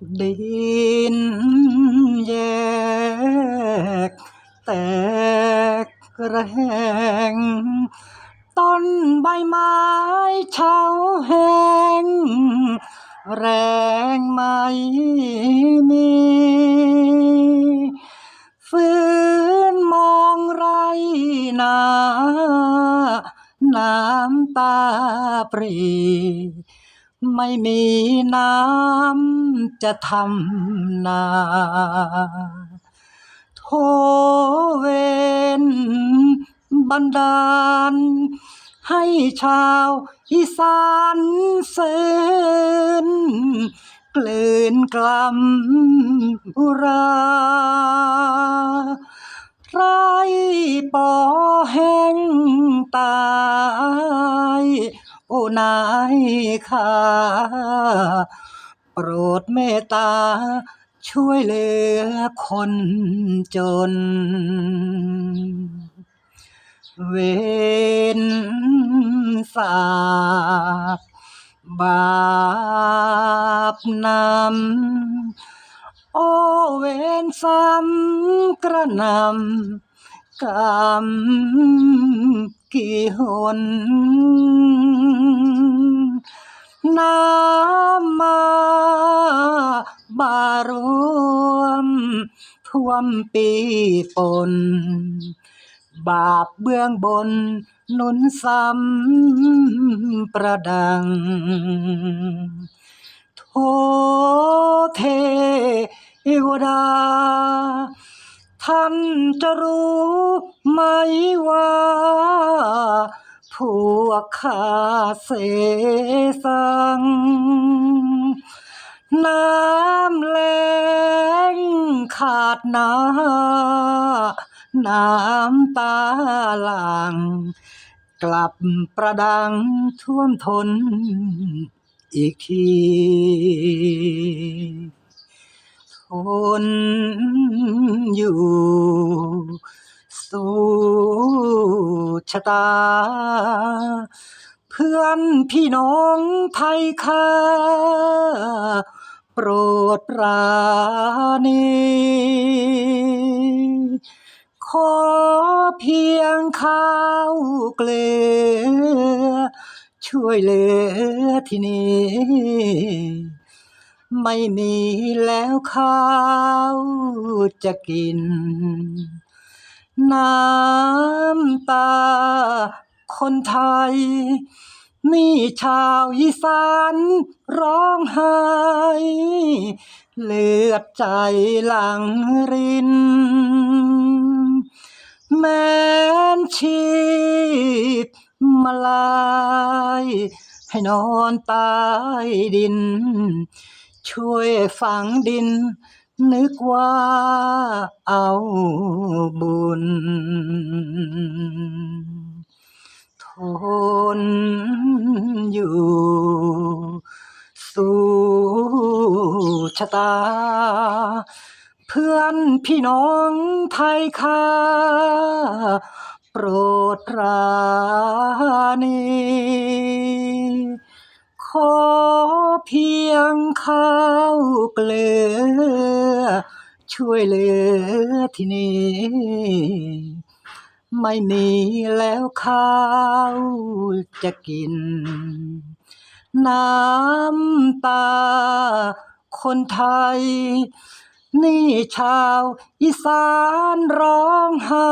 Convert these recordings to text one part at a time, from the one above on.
ดินแยก แตกระแหง ต้นใบไม้เฉาแห้ง แรงไม่มี ฟื้นมองไรนาน้ำตาปรี ไม่มีน้ำจะทำนา โทเวนบันดาล ให้ชาวอีสานฟื้นกลืนกลำอุราไรปอแห้งตา นายข้าโปรดเมตตา ช่วยเหลือคนจน เวรสาปบาปนำโอเวรซ้ำกระนำกรรมกี่หน น้ำมาบารวม ท่วมปีปน บาปเบื้องบนนุนซ้ำประดัง โทเทวดา ท่านจะรู้ไหมว่า พวกข้าเสสัง น้ำแลงขาดนาน้ำตาหลัง กลับประดังท่วมทนอีกทีทนอยู่ สู้ชะตา เพื่อนพี่น้องไทยข้าโปรดปราณีขอเพียงข้าวเกลือ ช่วยเหลือที่นี่ไม่มีแล้วข้าวจะกิน น้ำตา คนไทย นี่ชาวอีสานร้องไห้ เลือดใจหลังริน แม้นชีพมาลายให้นอนใต้ดิน ช่วยฝังดิน นึกว่าเอาบุญ ทนอยู่ สู้ชะตา เพื่อนพี่น้องไทยข้าโปรดราณี ขอเพียงข้าวเกลือ ช่วยเหลือที่นี่ ไม่มีแล้วข้าวจะกิน น้ำตาคนไทย นี่ชาวอีสานร้องไห้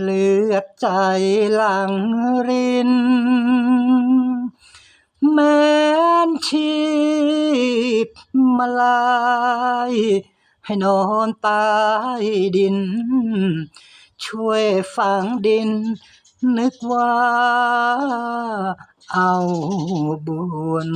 เลือดใจหลังริน แม้นชีพมาลายให้นอนตายดิน ช่วยฝังดิน นึกว่าเอาบุญ